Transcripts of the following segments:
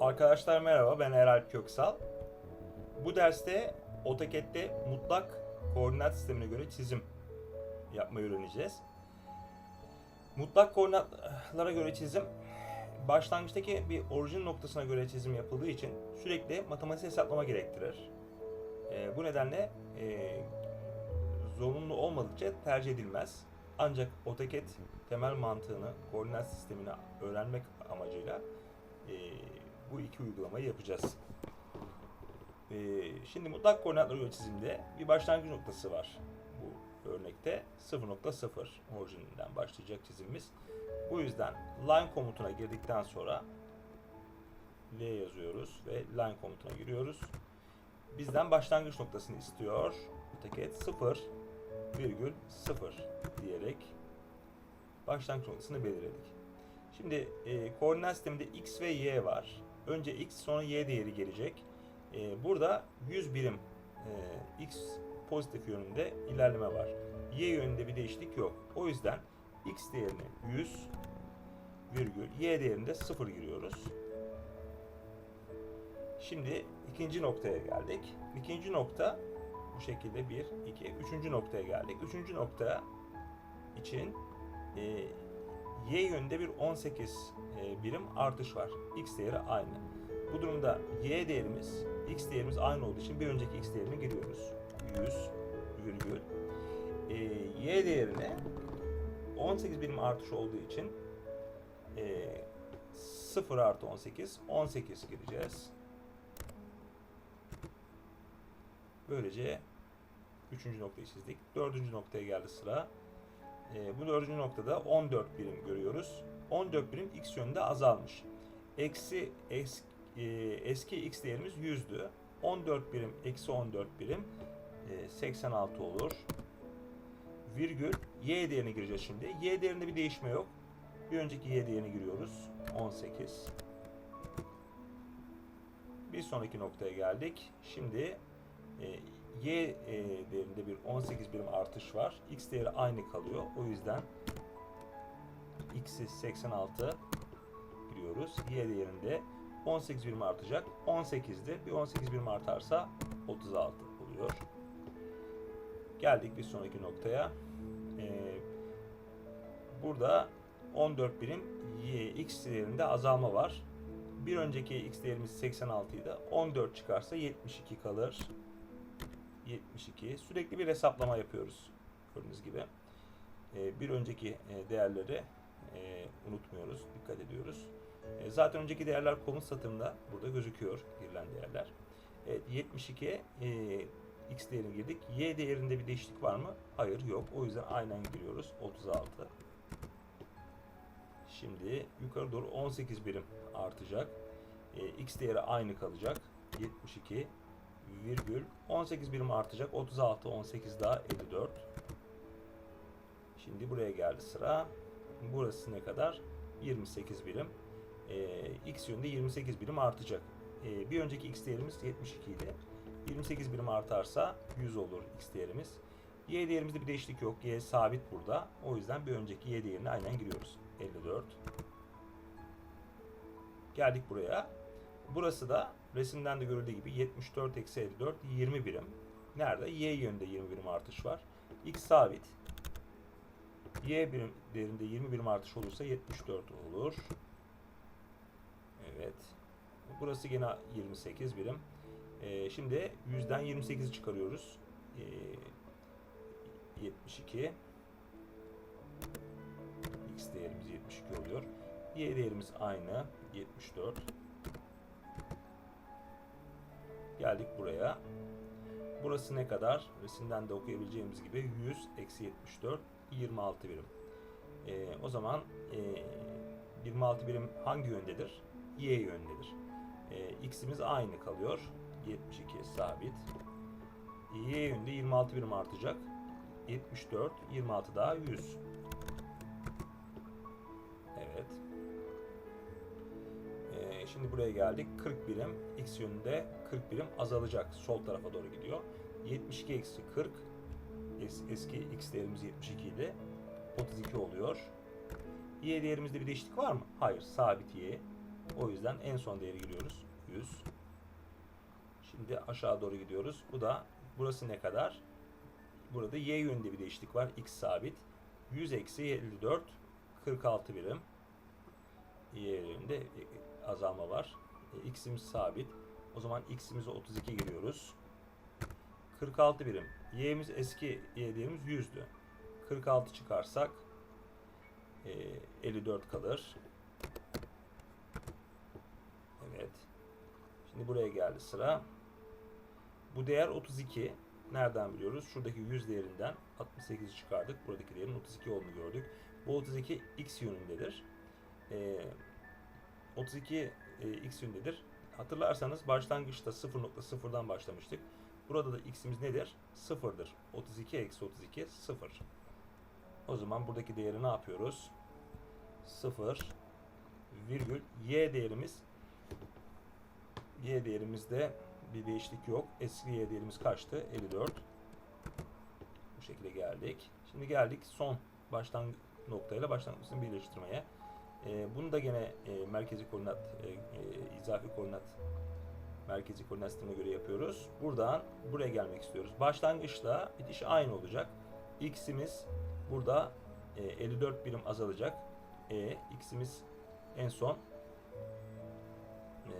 Arkadaşlar merhaba ben Eralp Köksal. Bu derste AutoCAD'de mutlak koordinat sistemine göre çizim yapmayı öğreneceğiz. Mutlak koordinatlara göre çizim başlangıçtaki bir orijin noktasına göre çizim yapıldığı için sürekli matematik hesaplama gerektirir. Ee, bu nedenle e, zorunlu olmadıkça tercih edilmez. Ancak AutoCAD temel mantığını, koordinat sistemini öğrenmek amacıyla e, bu iki uygulamayı yapacağız. E, şimdi mutlak koordinatlara göre çizimde bir başlangıç noktası var bu örnekte. 0.0 orijinden başlayacak çizimimiz. Bu yüzden line komutuna girdikten sonra L yazıyoruz ve line komutuna giriyoruz. Bizden başlangıç noktasını istiyor. AutoCAD 0 virgül 0 diyerek başlangıç noktasını belirledik. Şimdi e, koordinat sisteminde x ve y var. Önce x sonra y değeri gelecek. E, burada 100 birim e, x pozitif yönünde ilerleme var. Y yönünde bir değişiklik yok. O yüzden x değerini 100 virgül y değerinde 0 giriyoruz. Şimdi ikinci noktaya geldik. İkinci nokta bu şekilde 1, 2, üçüncü noktaya geldik. Üçüncü nokta için e, y yönünde bir 18 e, birim artış var. x değeri aynı. Bu durumda y değerimiz, x değerimiz aynı olduğu için bir önceki x değerini giriyoruz. 100 virgül. E, y değerine 18 birim artış olduğu için e, 0 artı 18, 18 gireceğiz. Böylece üçüncü noktayı çizdik. Dördüncü noktaya geldi sıra. E, bu dördüncü noktada 14 birim görüyoruz. 14 birim x yönünde azalmış. Eksi es, e, eski x değerimiz 100'dü. 14 birim eksi 14 birim e, 86 olur. Virgül y değerini gireceğiz şimdi. Y değerinde bir değişme yok. Bir önceki y değerini giriyoruz. 18. Bir sonraki noktaya geldik. Şimdi e, y e, değerinde bir 18 birim artış var. x değeri aynı kalıyor. O yüzden x'i 86 giriyoruz. y değerinde 18 birim artacak. 18'de bir 18 birim artarsa 36 oluyor. Geldik bir sonraki noktaya. Ee, burada 14 birim y, x değerinde azalma var. Bir önceki x değerimiz 86 idi. 14 çıkarsa 72 kalır. 72. Sürekli bir hesaplama yapıyoruz. Gördüğünüz gibi. Ee, bir önceki e, değerleri e, unutmuyoruz. Dikkat ediyoruz. E, zaten önceki değerler komut satırında burada gözüküyor girilen değerler. Evet 72'ye e, x değerini girdik. Y değerinde bir değişiklik var mı? Hayır yok. O yüzden aynen giriyoruz. 36. Şimdi yukarı doğru 18 birim artacak. E, x değeri aynı kalacak. 72 virgül 18 birim artacak. 36 18 daha 54. Şimdi buraya geldi sıra. Burası ne kadar? 28 birim. E, x yönünde 28 birim artacak. E, bir önceki x değerimiz 72 idi. 28 birim artarsa 100 olur x değerimiz. Y değerimizde bir değişiklik yok. Y sabit burada. O yüzden bir önceki y değerini aynen giriyoruz. 54. Geldik buraya. Burası da resimden de görüldüğü gibi 74 eksi 54 20 birim. Nerede? Y yönünde 20 birim artış var. X sabit. Y birim değerinde 20 birim artış olursa 74 olur. Evet. Burası gene 28 birim. Ee, şimdi 100'den 28'i çıkarıyoruz. Ee, 72. X değerimiz 72 oluyor. Y değerimiz aynı. 74. Geldik buraya. Burası ne kadar? Resimden de okuyabileceğimiz gibi 100 eksi 74 26 birim. Ee, o zaman e, 26 birim hangi yöndedir? Y yöndedir. Ee, X'imiz aynı kalıyor. 72 sabit. Y yönünde 26 birim artacak. 74, 26 daha 100. şimdi buraya geldik. 40 birim. X yönünde 40 birim azalacak. Sol tarafa doğru gidiyor. 72 eksi 40. Es- Eski X değerimiz 72 idi. 32 oluyor. Y değerimizde bir değişiklik var mı? Hayır. Sabit Y. O yüzden en son değeri giriyoruz. 100. Şimdi aşağı doğru gidiyoruz. Bu da burası ne kadar? Burada y yönünde bir değişiklik var. x sabit. 100 eksi 54 46 birim. Y yönünde azalma var. E, x'imiz sabit. O zaman x'imize 32 giriyoruz. 46 birim. Y'miz eski y değerimiz 100'dü. 46 çıkarsak e, 54 kalır. Evet. Şimdi buraya geldi sıra. Bu değer 32. Nereden biliyoruz? Şuradaki 100 değerinden 68'i çıkardık. Buradaki değerin 32 olduğunu gördük. Bu 32 x yönündedir. Ee, 32 e, x yönündedir. Hatırlarsanız başlangıçta 0.0'dan başlamıştık. Burada da x'imiz nedir? 0'dır. 32 eksi 32 0. O zaman buradaki değeri ne yapıyoruz? 0 virgül y değerimiz y değerimizde bir değişiklik yok. Eski y değerimiz kaçtı? 54. Bu şekilde geldik. Şimdi geldik son baştan noktayla başlangıçını birleştirmeye. Ee, bunu da gene e, merkezi koordinat, e, e, izafi koordinat merkezi koordinat sistemine göre yapıyoruz. Buradan buraya gelmek istiyoruz. Başlangıçla bitiş aynı olacak. X'imiz burada e, 54 birim azalacak. E, X'imiz en son e,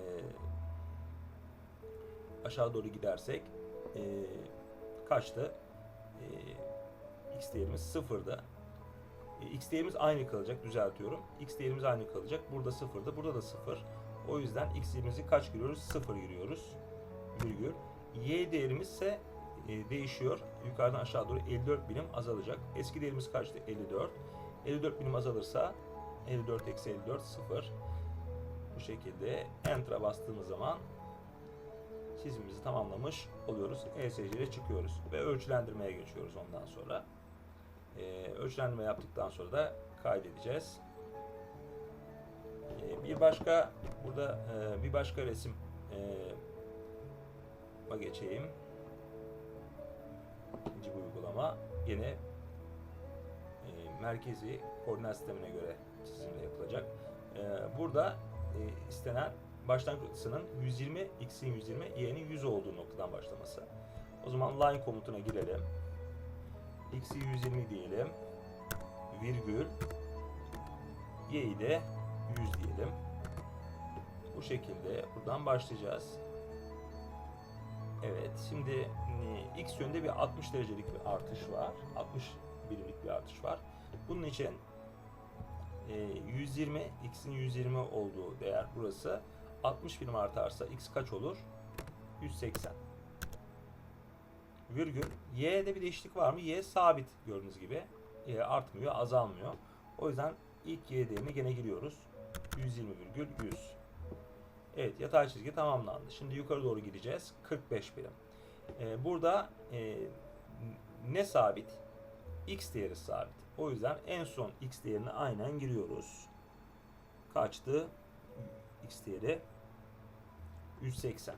aşağı doğru gidersek e, kaçtı? E, X değerimiz sıfırda. E, X değerimiz aynı kalacak. Düzeltiyorum. X değerimiz aynı kalacak. Burada sıfırda. Burada da sıfır. O yüzden X değerimizi kaç giriyoruz? Sıfır giriyoruz. Virgül. Y değerimiz ise e, değişiyor. Yukarıdan aşağı doğru 54 birim azalacak. Eski değerimiz kaçtı? 54. 54 birim azalırsa 54 eksi 54 sıfır. Bu şekilde Enter'a bastığımız zaman çizimimizi tamamlamış oluyoruz. ESC'ye çıkıyoruz ve ölçülendirmeye geçiyoruz ondan sonra. Ee, ölçülendirme yaptıktan sonra da kaydedeceğiz. Ee, bir başka burada e, bir başka resim e, geçeyim. İkinci bir uygulama yine e, merkezi koordinat sistemine göre çizimle yapılacak. E, burada e, istenen başlangıç noktasının 120, x'in 120, y'nin 100 olduğu noktadan başlaması. O zaman line komutuna girelim. X'i 120 diyelim. Virgül. y'yi de 100 diyelim. Bu şekilde buradan başlayacağız. Evet, şimdi e, x yönde bir 60 derecelik bir artış var. 60 birimlik bir artış var. Bunun için e, 120, x'in 120 olduğu değer burası. 60 birim artarsa x kaç olur? 180. Virgül. Y'de bir değişiklik var mı? Y sabit gördüğünüz gibi. Y artmıyor, azalmıyor. O yüzden ilk Y değerini gene giriyoruz. 120,100. Evet yatay çizgi tamamlandı. Şimdi yukarı doğru gideceğiz. 45 birim. Ee, burada e, ne sabit? X değeri sabit. O yüzden en son X değerini aynen giriyoruz. Kaçtı? X değeri 180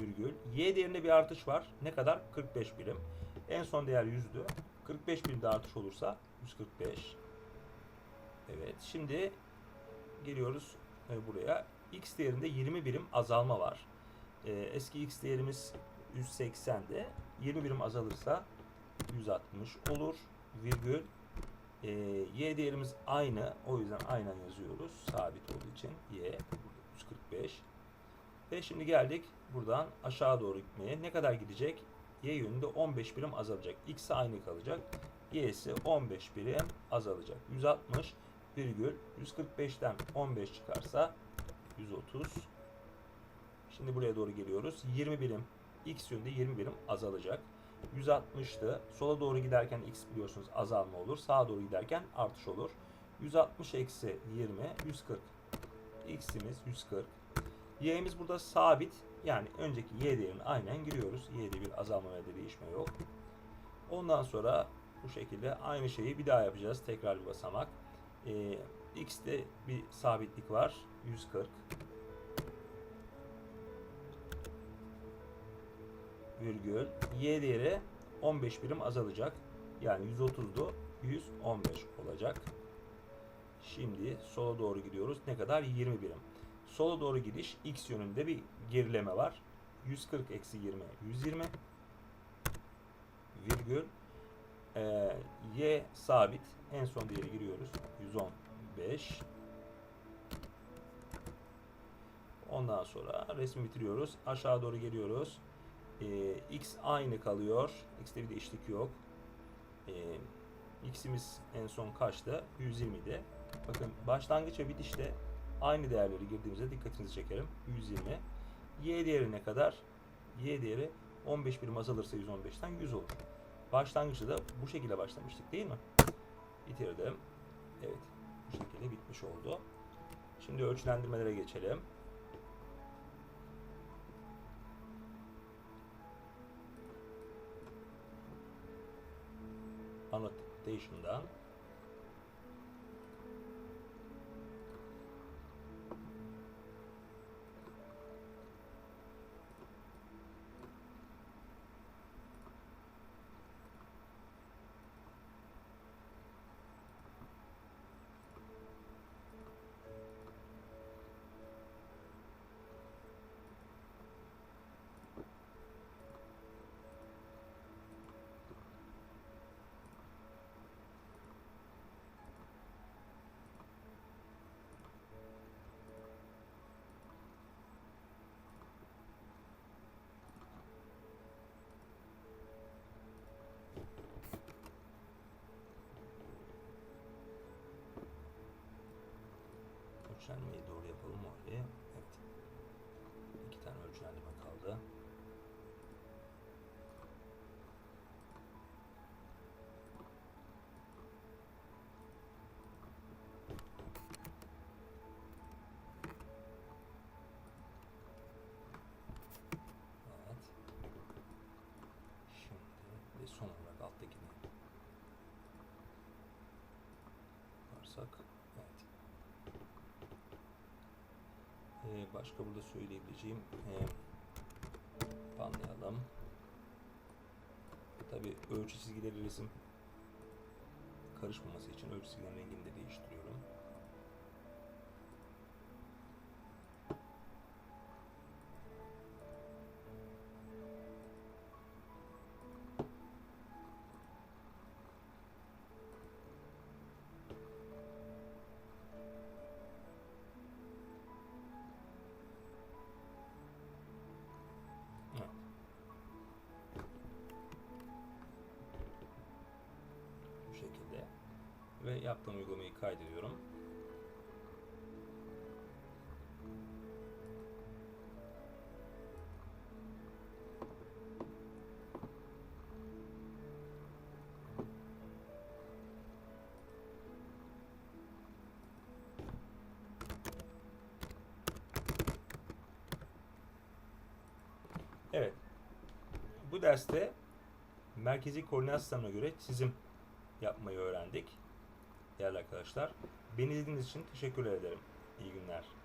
virgül. Y değerinde bir artış var. Ne kadar? 45 birim. En son değer 100'dü. 45 birim de artış olursa 145. Evet. Şimdi geliyoruz e, buraya. X değerinde 20 birim azalma var. E, eski X değerimiz 180'de. 20 birim azalırsa 160 olur. Virgül. E, y değerimiz aynı. O yüzden aynen yazıyoruz. Sabit olduğu için. Y 145. Ve şimdi geldik buradan aşağı doğru gitmeye. Ne kadar gidecek? Y yönünde 15 birim azalacak. X aynı kalacak. Y'si 15 birim azalacak. 160 virgül 145'ten 15 çıkarsa 130. Şimdi buraya doğru geliyoruz. 20 birim X yönünde 20 birim azalacak. 160'tı. Sola doğru giderken X biliyorsunuz azalma olur. Sağa doğru giderken artış olur. 160 eksi 20 140. X'imiz 140. Y'miz burada sabit. Yani önceki Y değerini aynen giriyoruz. Y'de bir azalma ve de değişme yok. Ondan sonra bu şekilde aynı şeyi bir daha yapacağız. Tekrar bir basamak. Ee, X'te bir sabitlik var. 140. Virgül. Y değeri 15 birim azalacak. Yani 130'du 115 olacak. Şimdi sola doğru gidiyoruz. Ne kadar? 20 birim. Sola doğru gidiş x yönünde bir gerileme var. 140 eksi 20 120 virgül Ee, y sabit. En son değeri giriyoruz. 115 Ondan sonra resmi bitiriyoruz. Aşağı doğru geliyoruz. Ee, x aynı kalıyor. X'te bir değişiklik yok. Ee, x'imiz en son kaçtı? 120'de. Bakın başlangıç ve bitişte aynı değerleri girdiğimizde dikkatinizi çekerim. 120. Y değeri ne kadar? Y değeri 15 birim azalırsa 115'ten 100 olur. Başlangıçta da bu şekilde başlamıştık değil mi? Bitirdim. Evet. Bu şekilde bitmiş oldu. Şimdi ölçülendirmelere geçelim. Annotation'dan ölçülenmeyi doğru yapalım oraya. Evet. İki tane ölçülendirme kaldı. Başka burada söyleyebileceğim ee, banlayalım. Tabi ölçü çizgileri resim karışmaması için ölçü çizgilerin rengini de değiştiriyorum. Ve yaptığım uygulamayı kaydediyorum. Evet. Bu derste merkezi koordinat sistemine göre çizim yapmayı öğrendik. Değerli arkadaşlar. Beni izlediğiniz için teşekkür ederim. İyi günler.